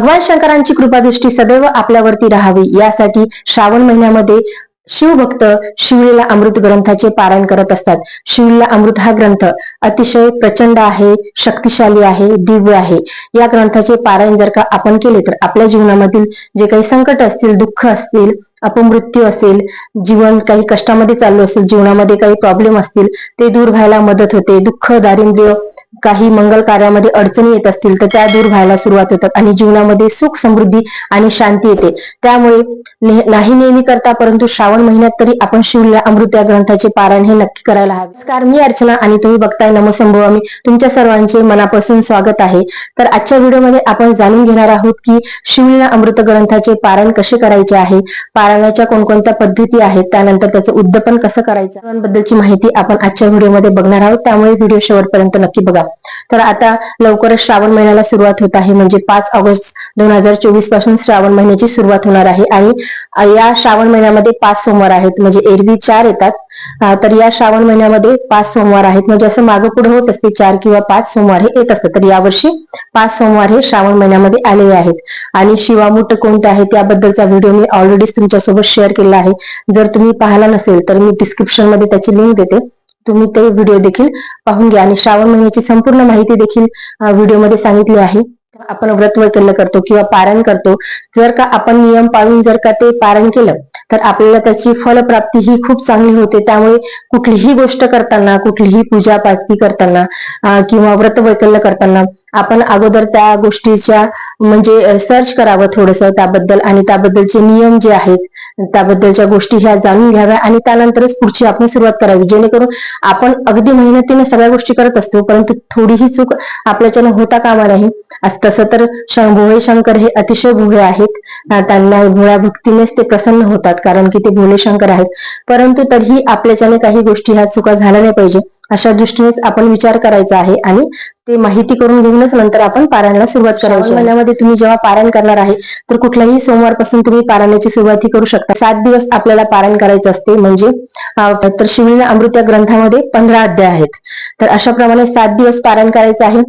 भगवान शंकरांची कृपादृष्टी सदैव आपल्यावरती राहावी. यासाठी श्रावण महिन्यामध्ये शिवभक्त शिवलीला अमृत ग्रंथाचे पारायण करत असतात. शिवलीला अमृत हा ग्रंथ अतिशय प्रचंड आहे शक्तिशाली आहे दिव्य आहे. या ग्रंथाचे पारायण जर का आपण केले तर आपल्या जीवनामधील जे काही संकट असतील दुःख असतील अपमृत्यू असेल जीवन काही कष्टामध्ये चाललो असेल जीवनामध्ये काही प्रॉब्लेम असतील ते दूर व्हायला मदत होते. दुःख दारिद्र्य काही मंगल कार्यामध्ये अडचणी येत असतील तर त्या दूर व्हायला सुरुवात होतात आणि जीवनामध्ये सुख समृद्धी आणि शांती येते. त्यामुळे नाही नेहमी करता परंतु श्रावण महिन्यात तरी आपण शिवल्या अमृत या ग्रंथाचे पारायण हे नक्की करायला हवे. नमस्कार मी अर्चना आणि तुम्ही बघताय नमो आम्ही तुमच्या सर्वांचे मनापासून स्वागत आहे. तर आजच्या व्हिडिओमध्ये आपण जाणून घेणार आहोत की शिवल्या अमृत ग्रंथाचे पारायण कसे करायचे आहे पारायणाच्या कोणकोणत्या पद्धती आहेत त्यानंतर त्याचं उद्यापन कसं करायचं बद्दलची माहिती आपण आजच्या व्हिडिओमध्ये बघणार आहोत. त्यामुळे व्हिडिओ शेवटपर्यंत नक्की बघा. तर आता लवकरच श्रावण महिन्याला सुरुवात होत आहे. म्हणजे पाच ऑगस्ट दोन हजार चोवीसपासून श्रावण महिन्याची सुरुवात होणार आहे. आणि या श्रावण महिन्यामध्ये पाच सोमवार आहेत. म्हणजे एरवी चार येतात. तर या श्रावण महिन्यामध्ये पाच सोमवार आहेत. म्हणजे असं मागं पुढे होत असते. चार किंवा पाच सोमवार हे येत असतात. तर यावर्षी पाच सोमवार हे श्रावण महिन्यामध्ये आलेले आहेत. आणि शिवामुट कोणते आहे त्याबद्दलचा व्हिडिओ मी ऑलरेडीच तुमच्यासोबत शेअर केला आहे. जर तुम्ही पाहिला नसेल तर मी डिस्क्रिप्शनमध्ये त्याची लिंक देते. तुम्ही ते व्हिडिओ देखील पाहून घ्या. आणि श्रावण महिन्याची संपूर्ण माहिती देखील व्हिडिओमध्ये सांगितली आहे. आपण व्रत वैकल्य करतो किंवा पारण करतो. जर का आपण नियम पाळून जर का ते पारण केलं तर आपल्याला त्याची फलप्राप्ती ही खूप चांगली होते. त्यामुळे कुठलीही गोष्ट करताना कुठलीही पूजा पाती करताना किंवा व्रत वैकल्य करताना आपण अगोदर त्या गोष्टीच्या म्हणजे सर्च करावं थोडस त्याबद्दल आणि त्याबद्दलचे नियम जे आहेत त्याबद्दलच्या गोष्टी ह्या जाणून घ्याव्या आणि त्यानंतरच पुढची आपण सुरुवात करावी. जेणेकरून आपण अगदी मेहनतीने सगळ्या गोष्टी करत असतो परंतु थोडीही चूक आपल्याच्यानं होता कामा नाही असं तसं तर भोळे शंकर हे अतिशय भोळे आहेत. त्यांना भोळ्या भक्तीनेच ते प्रसन्न होतात कारण की ते भोले शंकर आहेत. परंतु तरीही आपल्याच्याने काही गोष्टी ह्या चुका झाल्या नाही पाहिजे. अशा दृष्टीनेच आपण विचार करायचा आहे आणि ते माहिती करून घेऊनच नंतर आपण पारायणाला सुरुवात करायची महिन्यामध्ये तुम्ही जेव्हा पारायण करणार आहे तर कुठल्याही सोमवारपासून तुम्ही पारायणाची सुरुवात करू शकता. सात दिवस आपल्याला पारायण करायचं असते म्हणजे तर शिवलीला अमृत या ग्रंथामध्ये पंधरा अध्याय आहेत. तर अशा प्रमाणे सात दिवस पारायण करायचं आहे.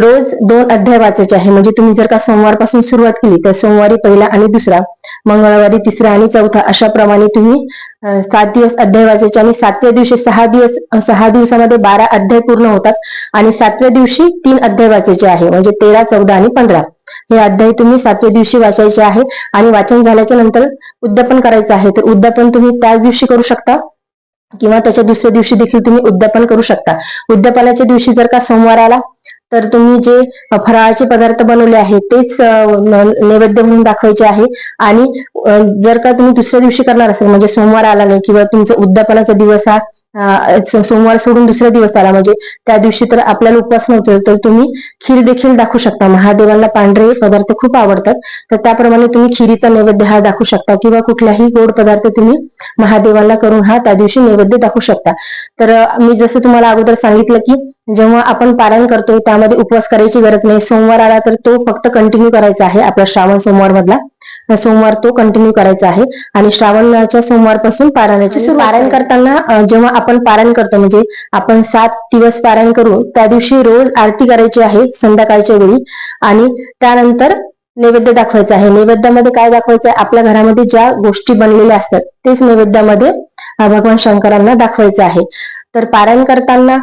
रोज दोन अध्याय वाचायचे आहे. म्हणजे तुम्ही जर का सोमवारपासून सुरुवात केली तर सोमवारी पहिला आणि दुसरा मंगळवारी तिसरा आणि चौथा अशा प्रमाणे तुम्ही सात दिवस अध्याय वाचायचे आणि सातव्या दिवशी सहा दिवस सहा दिवसामध्ये बारा अध्याय पूर्ण होतात आणि सातव्या दिवशी तीन अध्याय वाचायचे आहे म्हणजे तेरा चौदा आणि पंधरा. हे अध्याय तुम्ही सातव्या दिवशी वाचायचे आहे आणि वाचन झाल्याच्यानंतर उद्यापन करायचं आहे. तर उद्यापन तुम्ही त्याच दिवशी करू शकता किंवा त्याच्या दुसऱ्या दिवशी देखील तुम्ही उद्यापन करू शकता. उद्यापनाच्या दिवशी जर का सोमवार आला तर तुम्ही जे फराळाचे पदार्थ बनवले आहेत तेच नैवेद्य म्हणून दाखवायचे आहे. आणि जर का तुम्ही दुसऱ्या दिवशी करणार असेल म्हणजे सोमवार आला नाही किंवा तुमचा उद्यापनाचा दिवस हा सोमवार सोडून दुसरा दिवस आला. म्हणजे त्या दिवशी तर आपल्याला उपवास नव्हते तर तुम्ही खीर देखील दाखवू शकता. महादेवांना पांढरे पदार्थ खूप आवडतात. तर त्याप्रमाणे तुम्ही खिरीचा नैवेद्य हा दाखवू शकता किंवा कुठलाही गोड पदार्थ तुम्ही महादेवांना करून हा त्या दिवशी नैवेद्य दाखवू शकता. तर मी जसं तुम्हाला अगोदर सांगितलं की जेव्हा आपण पारायण करतो त्यामध्ये उपवास करायची गरज नाही. सोमवार आला तर तो फक्त कंटिन्यू करायचा आहे आपला श्रावण सोमवार मधला सोमवार तो कंटिन्यू करायचा आहे. आणि श्रावणाच्या सोमवारपासून पारायणाची पारायण करताना जेव्हा आपण पारायण करतो म्हणजे आपण सात दिवस पारायण करू त्या दिवशी रोज आरती करायची आहे संध्याकाळच्या वेळी. आणि त्यानंतर नैवेद्य दाखवायचं आहे. नैवेद्यामध्ये काय दाखवायचं आहे? आपल्या घरामध्ये ज्या गोष्टी बनलेल्या असतात तेच नैवेद्यामध्ये भगवान शंकरांना दाखवायचं आहे. तर पारायण करताना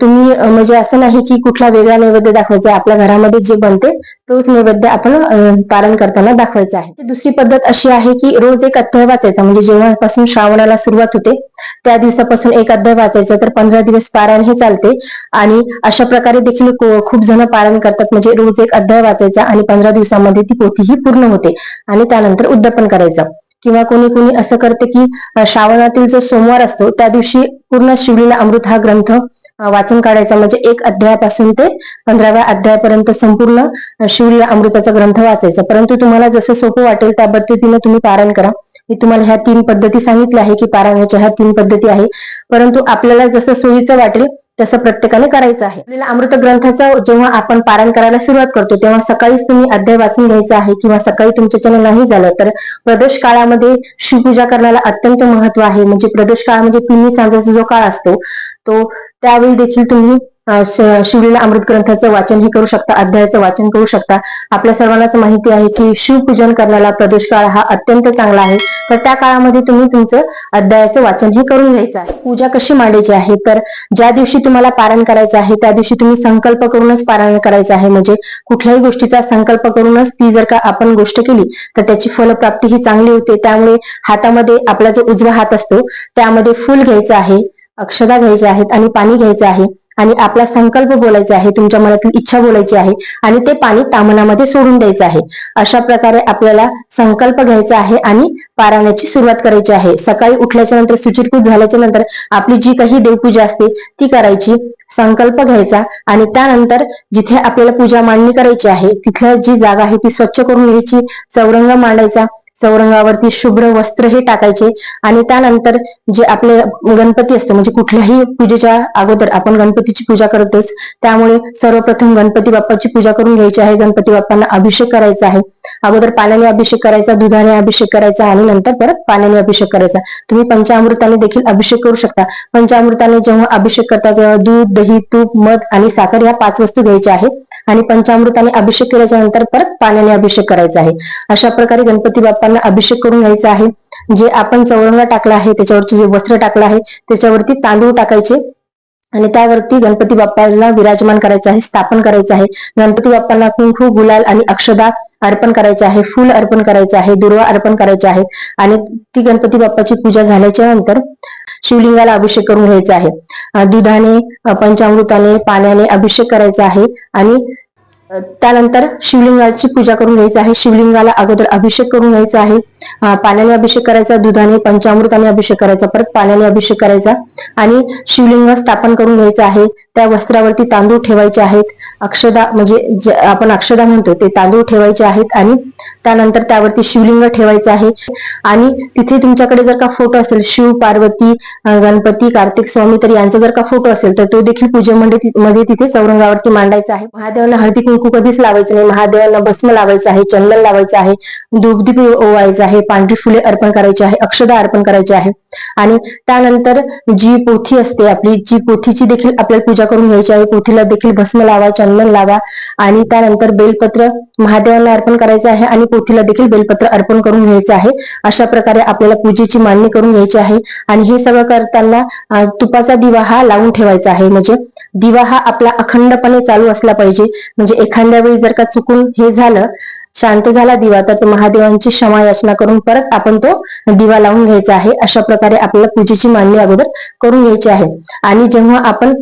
तुम्ही म्हणजे असं नाही की कुठला वेगळा नैवेद्य दाखवायचा आपल्या घरामध्ये जे बनते तोच नैवेद्य आपण पारायण करताना दाखवायचा आहे. दुसरी पद्धत अशी आहे की रोज एक अध्याय वाचायचा म्हणजे जेव्हापासून श्रावणाला सुरुवात होते त्या दिवसापासून एक अध्याय वाचायचा तर पंधरा दिवस पारायण हे चालते. आणि अशा प्रकारे देखील खूप जण पारायण करतात म्हणजे रोज एक अध्याय वाचायचा आणि पंधरा दिवसामध्ये ती पोथी ही पूर्ण होते. आणि त्यानंतर उद्यापन करायचं. किंवा कोणी कोणी असं करते की श्रावणातील जो सोमवार असतो त्या दिवशी पूर्ण शिवलीला अमृत हा ग्रंथ वाचन काढायचा. म्हणजे एक अध्यायापासून ते पंधराव्या अध्यायापर्यंत संपूर्ण शिवलीला अमृताचा ग्रंथ वाचायचा. परंतु तुम्हाला जसं सोपं वाटेल त्या पद्धतीने तुम्ही पारायण करा. मी तुम्हाला ह्या तीन पद्धती सांगितल्या आहे की पारायणाच्या ह्या तीन पद्धती आहे. परंतु आपल्याला जसं सोयीचं वाटेल तसं प्रत्येकाने करायचं आहे. आपल्याला अमृत ग्रंथाचा जेव्हा आपण पारायण करायला सुरुवात करतो तेव्हा सकाळीच तुम्ही अध्याय वाचून घ्यायचा आहे किंवा सकाळी तुमच्याच्यानं नाही झालं तर प्रदोष काळामध्ये शिवपूजा करण्याला अत्यंत महत्त्व आहे. म्हणजे प्रदोष काळ म्हणजे तिन्ही सांजाचा जो काळ असतो तो त्यावेळी देखील तुम्ही शिवलीला अमृत ग्रंथाचं वाचन हे करू शकता अध्यायाचं वाचन करू शकता. आपल्या सर्वांनाच माहिती आहे की शिवपूजन करण्याला प्रदेश काळ हा अत्यंत चांगला आहे. तर त्या काळामध्ये तुम्ही तुमचं अध्यायाचं वाचन हे करून घ्यायचं आहे. पूजा कशी मांडायची आहे? तर ज्या दिवशी तुम्हाला पारण करायचं आहे त्या दिवशी तुम्ही संकल्प करूनच पारायण करायचं आहे. म्हणजे कुठल्याही गोष्टीचा संकल्प करूनच ती जर का आपण गोष्ट केली तर त्याची फलप्राप्ती ही चांगली होते. त्यामुळे हातामध्ये आपला जो उजवा हात असतो त्यामध्ये फुल घ्यायचं आहे अक्षदा घ्यायच्या आहेत आणि पाणी घ्यायचं आहे. आणि आपला संकल्प बोलायचा आहे तुमच्या मनातील इच्छा बोलायची आहे आणि ते पाणी तामनामध्ये सोडून द्यायचं आहे. अशा प्रकारे आपल्याला संकल्प घ्यायचा आहे आणि पारायणाची सुरुवात करायची आहे. सकाळी उठल्याच्या नंतर सुचिरपूज झाल्याच्यानंतर आपली जी काही देवपूजा असते ती करायची. संकल्प घ्यायचा आणि त्यानंतर जिथे आपल्याला पूजा मांडणी करायची आहे तिथल्या जी जागा आहे ती स्वच्छ करून घ्यायची. चौरंग मांडायचा. चौरंगावरती शुभ्र वस्त्र हे टाकायचे आणि त्यानंतर जे आपले गणपती असते म्हणजे कुठल्याही पूजेच्या अगोदर आपण गणपतीची पूजा करतोच. त्यामुळे सर्वप्रथम गणपती बाप्पाची पूजा करून घ्यायची आहे. गणपती बाप्पांना अभिषेक करायचा आहे. अगोदर पाण्याने अभिषेक करायचा दुधाने अभिषेक करायचा आणि नंतर परत पाण्याने अभिषेक करायचा. तुम्ही पंचामृताने देखील अभिषेक करू शकता. पंचामृताने जेव्हा अभिषेक करता तेव्हा दूध दही तूप मध आणि साखर या पाच वस्तू घ्यायच्या आहेत आणि पंचामृताने अभिषेक केल्याच्यानंतर परत पाण्याने अभिषेक करायचा आहे. अशा प्रकारे गणपती बाप्पांना अभिषेक करून घ्यायचा आहे. जे आपण चौरंगा टाकला आहे त्याच्यावरचे जे वस्त्र टाकलं आहे त्याच्यावरती तांदूळ टाकायचे आणि त्यावरती गणपती बाप्पाला विराजमान करायचं आहे स्थापन करायचं आहे. गणपती बाप्पांना कुंकू गुलाल आणि अक्षदा अर्पण करायचे आहे फुल अर्पण करायचे आहे दुर्वा अर्पण करायचे आहेत आणि ती गणपती बाप्पाची पूजा झाल्याच्यानंतर शिवलिंगाला अभिषेक करून घ्यायचा आहे. दुधाने पंचामृताने पाण्याने अभिषेक करायचा आहे आणि त्यानंतर शिवलिंगाची पूजा करून घ्यायची आहे. शिवलिंगाला अगोदर अभिषेक करून घ्यायचा आहे. पाण्याने अभिषेक करायचा दुधाने पंचामृताने अभिषेक करायचा परत पाण्याने अभिषेक करायचा आणि शिवलिंग स्थापन करून घ्यायचं आहे. त्या वस्त्रावरती तांदूळ ठेवायचे आहेत. अक्षदा म्हणजे आपण अक्षदा म्हणतो ते तांदूळ ठेवायचे आहेत आणि त्यानंतर त्यावरती शिवलिंग ठेवायचं आहे. आणि तिथे तुमच्याकडे जर का फोटो असेल शिव पार्वती गणपती कार्तिक स्वामी तर यांचा जर का फोटो असेल तर तो देखील पूजेमध्ये मध्ये तिथे चौरंगावरती मांडायचा आहे. महादेवांना हळदी कुंकू कधीच लावायचं नाही. महादेवांना भस्म लावायचं आहे चंदन लावायचं आहे धूपदीप ओवायचं आहे पांढरी फुले अर्पण करायची आहे अक्षदा अर्पण करायची आहे. आणि त्यानंतर जी पोथी असते आपली जी पोथीची देखील आपल्याला पूजा करून घ्यायची आहे पोथीला देखील भस्म लावा चंदन लावा आणि त्यानंतर बेलपत्र महादेवांना अर्पण करायचं आहे आणि पोथीला देखील बेलपत्र अर्पण करून घ्यायचं आहे. अशा प्रकारे आपल्याला पूजेची मांडणी करून घ्यायची आहे. आणि हे सगळं करताना तुपाचा दिवा हा लावून ठेवायचा आहे. म्हणजे दिवा हा आपला अखंडपणे चालू असला पाहिजे. म्हणजे एखाद्या वेळी जर का चुकून हे झालं शांत झाला दिवा तर तो महादेवांची क्षमा याचना करून परत आपण तो दिवा लावून घ्यायचा आहे. अशा प्रकारे आपल्याला पूजेची मांडणी अगोदर करून घ्यायची आहे. आणि जेव्हा आपण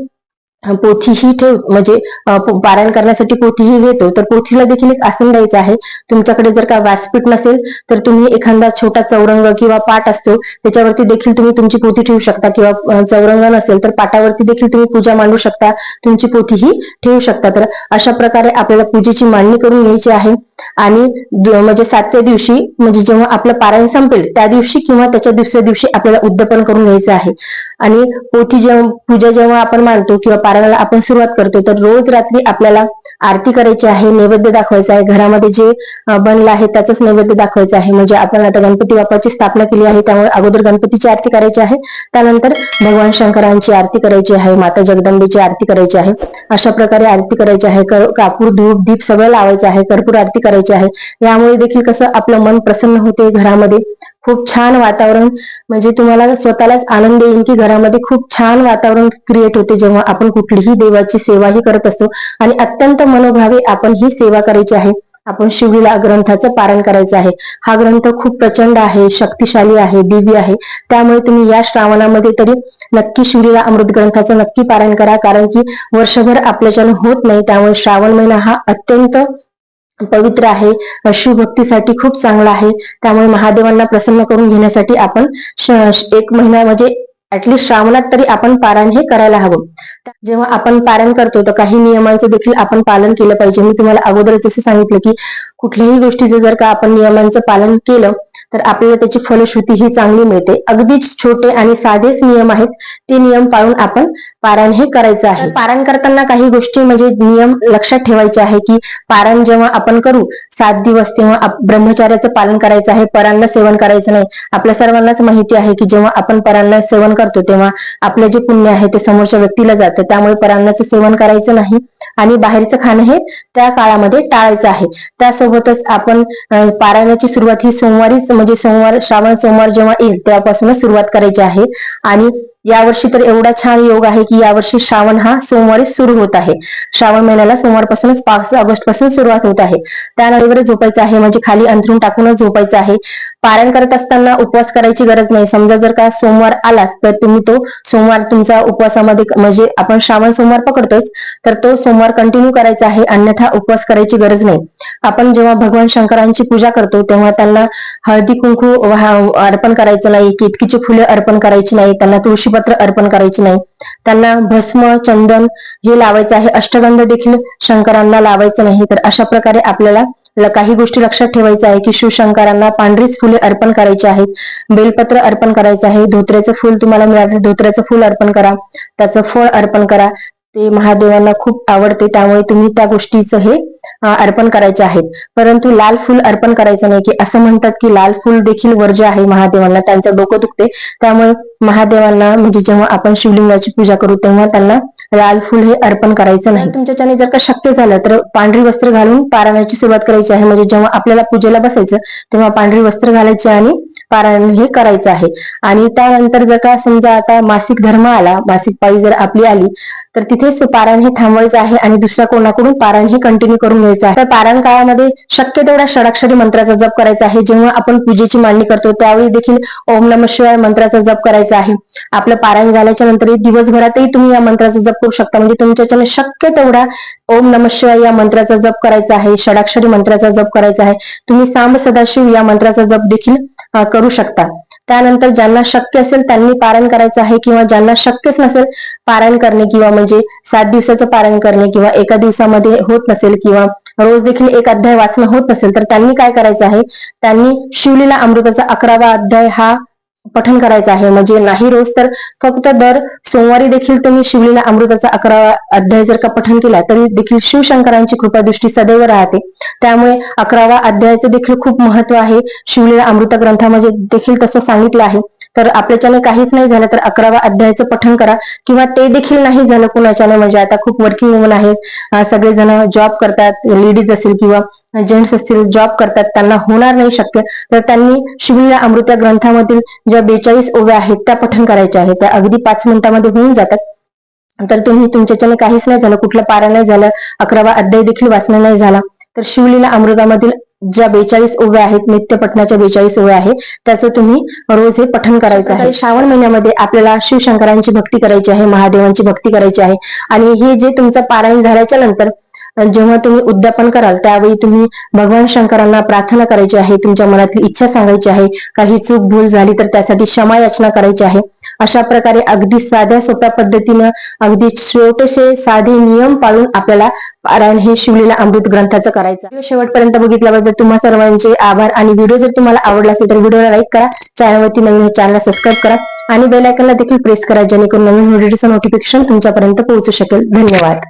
पोथीही ठेव म्हणजे पारायण करण्यासाठी पोथीही घेतो तर पोथीला देखील एक आसन द्यायचं आहे. तुमच्याकडे जर का व्यासपीठ नसेल तर तुम्ही एखादा छोटा चौरंग किंवा पाट असतो त्याच्यावरती देखील तुम्ही तुमची पोथी ठेवू शकता किंवा चौरंग नसेल तर पाटावरती देखील तुम्ही पूजा मांडू शकता तुमची पोथी ही ठेवू शकता. तर अशा प्रकारे आपल्याला पूजेची मांडणी करून घ्यायची आहे. आणि म्हणजे सातव्या दिवशी म्हणजे जेव्हा आपलं पारायण संपेल त्या दिवशी किंवा त्याच्या दुसऱ्या दिवशी आपल्याला उद्यापन करून घ्यायचं आहे. आणि पोथी जेव्हा पूजा जेव्हा आपण मांडतो किंवा कारणाला आपण सुरुवात करतो तर रोज रात्री आपल्याला आरती करायची आहे नैवेद्य दाखवायचा आहे. घरामध्ये जे बनलं आहे त्याचंच नैवेद्य दाखवायचं आहे. म्हणजे आपण आता गणपती बाप्पाची स्थापना केली आहे त्यामुळे अगोदर गणपतीची आरती करायची आहे. त्यानंतर भगवान शंकरांची आरती करायची आहे माता जगदंबेची आरती करायची आहे. अशा प्रकारे आरती करायची आहे. कापूर धूप दीप सगळं लावायचं आहे. कर्पूर आरती करायची आहे. यामुळे देखील कसं आपलं मन प्रसन्न होते घरामध्ये. खूप छान वातावरण म्हणजे तुम्हाला स्वतःलाच आनंद येईल की घरामध्ये खूप छान वातावरण क्रिएट होते. जेव्हा आपण कुठलीही देवाची सेवाही करत असतो. आणि अत्यंत मनोभावे आपण ही सेवा करायची आहे. आपण शिवलीला ग्रंथाचं पारण करायचं आहे. हा ग्रंथ खूप प्रचंड आहे शक्तिशाली आहे दिव्य आहे. त्यामुळे तुम्ही या श्रावणामध्ये तरी नक्की शिवलीला अमृत ग्रंथाचं नक्की पारण करा. कारण की वर्षभर आपल्याच्यानं होत नाही. त्यामुळे श्रावण महिना हा अत्यंत पवित्र आहे. शिवभक्तीसाठी खूप चांगला आहे. त्यामुळे महादेवांना प्रसन्न करून घेण्यासाठी आपण श- एक महिना म्हणजे ऍटलिस्ट श्रावणात तरी आपण पारायण हे करायला हवं. जेव्हा आपण पारायण करतो तर काही नियमांचं देखील आपण पालन केलं पाहिजे. मी तुम्हाला अगोदरच जसं सांगितलं की कुठल्याही गोष्टीचं जर का आपण नियमांचं पालन केलं तर आपल्याला त्याची फलश्रुती ही चांगली मिळते. अगदीच छोटे आणि साधेच नियम आहेत. ते नियम पाळून आपण पारायण हे करायचं आहे. पारायण करताना काही गोष्टी म्हणजे नियम लक्षात ठेवायचे आहे की पारायण जेव्हा आपण करू सात दिवस तेव्हा ब्रह्मचार्याचं पालन करायचं आहे. परांना सेवन करायचं नाही. आपल्या सर्वांनाच माहिती आहे की जेव्हा आपण परांना सेवन करतो करतो तेव्हा आपलं जे पुण्य आहे ते समोरच्या व्यक्तीला जातं. त्यामुळे परांनाचं सेवन करायचं नाही आणि बाहेरचं खाणं हे त्या काळामध्ये टाळायचं आहे. त्यासोबतच आपण पारायणाची सुरुवात ही सोमवारीच म्हणजे सोमवार श्रावण सोमवार जेव्हा येईल तेव्हापासूनच सुरुवात करायची आहे. आणि यावर्षी तर एवढा छान योग आहे की यावर्षी श्रावण हा सोमवारी सुरू होत आहे. श्रावण महिन्याला सोमवारपासूनच पाच ऑगस्टपासून सुरुवात होत आहे. त्यानंतर झोपायचं आहे म्हणजे खाली अंथरून टाकूनच झोपायचं आहे. पारायण करत असताना उपवास करायची गरज नाही. समजा जर का सोमवार आलाच तर तुम्ही तो सोमवार तुमचा उपवासामध्ये म्हणजे आपण श्रावण सोमवार पकडतोच तर तो सोमवार कंटिन्यू करायचा आहे अन्यथा उपवास करायची गरज नाही. आपण जेव्हा भगवान शंकरांची पूजा करतो तेव्हा त्यांना हळदी कुंकू वाह- अर्पण करायचं नाही केतकीची फुले अर्पण करायची नाही त्यांना तुळशी तुळशीपत्र अर्पण करायची नाही. त्यांना भस्म चंदन हे लावायचं आहे. अष्टगंध देखील शंकरांना लावायचं नाही. तर अशा प्रकारे आपल्याला काही गोष्टी लक्षात ठेवायचं आहे की शिवशंकरांना पांढरीच फुले अर्पण करायची आहेत. बेलपत्र अर्पण करायचं आहे. धोत्र्याचं फुल तुम्हाला मिळालं धोत्र्याचं फुल अर्पण करा. त्याचं फळ अर्पण करा. ते महादेवांना खूप आवडते त्यामुळे तुम्ही त्या गोष्टीचं हे अर्पण करायचे आहेत. परंतु लाल फुल अर्पण करायचं नाही की असं म्हणतात की लाल फुल देखील वर्ज्य आहे महादेवांना त्यांचं डोकं दुखते. त्यामुळे महादेवांना म्हणजे जेव्हा आपण शिवलिंगाची पूजा करू तेव्हा त्यांना लाल फुल हे अर्पण करायचं नाही. तुमच्याच्याने जर का शक्य झालं तर पांढरी वस्त्र घालून पारायणाची सुरुवात करायची आहे. म्हणजे जेव्हा आपल्याला पूजेला बसायचं तेव्हा पांढरी वस्त्र घालायची आणि पारायण हे करायचं आहे. आणि त्यानंतर जर का समजा आता मासिक धर्म आला मासिक पाळी जर आपली आली तर तिथेच पारायण हे थांबवायचं आहे आणि दुसऱ्या कोणाकडून पारायण हे कंटिन्यू करून घ्यायचं आहे. तर पारायण काळामध्ये शक्य तेवढा षडाक्षरी मंत्राचा जप करायचा आहे. जेव्हा आपण पूजेची मांडणी करतो त्यावेळी देखील ओम नम शिवाय मंत्राचा जप करायचा आहे. आपलं पारायण झाल्याच्यानंतर दिवसभरातही तुम्ही या मंत्राचा जप करू शकता. म्हणजे तुमच्याच्याने शक्य तेवढा ओम नम शिवाय या मंत्राचा जप करायचा आहे षडाक्षरी मंत्राचा जप करायचा आहे. तुम्ही सांब सदाशिव या मंत्राचा जप देखील करू शकता. त्यानंतर ज्यांना शक्य असेल त्यांनी पारायण करायचं आहे किंवा ज्यांना शक्यच नसेल पारायण करणे किंवा म्हणजे सात दिवसाचं पारायण करणे किंवा एका दिवसामध्ये होत नसेल किंवा रोज देखील एक अध्याय वाचणं होत नसेल तर त्यांनी काय करायचं आहे? त्यांनी शिवलीला अमृताचा अकरावा अध्याय हा पठन करायचं आहे. म्हणजे नाही रोज तर फक्त दर सोमवारी देखील तुम्ही शिवलीला अमृताचा अकरावा अध्याय जर का पठन केला तरी देखील शिवशंकरांची कृपादृष्टी सदैव राहते. त्यामुळे अकरावा अध्यायाचं देखील खूप महत्त्व आहे. शिवलीला अमृत ग्रंथामध्ये देखील तसं सांगितलं आहे. तर आपल्याच्याने काहीच नाही झालं तर अकरावा अध्यायाचं पठण करा. किंवा ते देखील नाही झालं कुणाच्याने म्हणजे आता खूप वर्किंग वुमन आहेत. सगळेजण जॉब करतात लेडीज असतील किंवा जेंट्स असतील जॉब करतात त्यांना होणार नाही शक्य. तर त्यांनी शिवलीला अमृत्या ग्रंथामधील ज्या बेचाळीस ओव्या आहेत त्या पठण करायच्या आहेत. त्या अगदी पाच मिनिटामध्ये होऊन जातात. तर तुम्ही तुमच्याच्याने काहीच नाही झालं कुठलं पारा नाही झालं अकरावा अध्याय देखील वाचणं नाही झाला. तर शिवलीला अमृतामधील ज्या बेचाळीस ओव्या आहेत नित्य पठणाच्या बेचाळीस ओव्या आहेत त्याचं तुम्ही रोज हे पठण करायचं आहे. श्रावण महिन्यामध्ये आपल्याला शिवशंकरांची भक्ती करायची आहे महादेवांची भक्ती करायची आहे. आणि हे जे तुमचं पारायण झाल्याच्यानंतर जेव्हा तुम्ही उद्यापन कराल त्यावेळी तुम्ही भगवान शंकरांना प्रार्थना करायची आहे तुमच्या मनातली इच्छा सांगायची आहे. काही चूक भूल झाली तर त्यासाठी क्षमा याचना करायची आहे. अशा प्रकारे अगदी साध्या सोप्या पद्धतीनं अगदी छोटेसे साधे नियम पाळून आपल्याला पारायण हे शिवलेला अमृत ग्रंथाचं करायचं शेवटपर्यंत बघितल्याबद्दल तुम्हा सर्वांचे आभार आणि व्हिडिओ जर तुम्हाला आवडला असेल तर व्हिडिओला लाईक करा. चॅनलवरती नवीन चॅनल सबस्क्राईब करा. आणि बेलायकनला देखील प्रेस करा जेणेकरून नवीन व्हिडिओचं नोटिफिकेशन तुमच्यापर्यंत पोहोचू शकेल. धन्यवाद.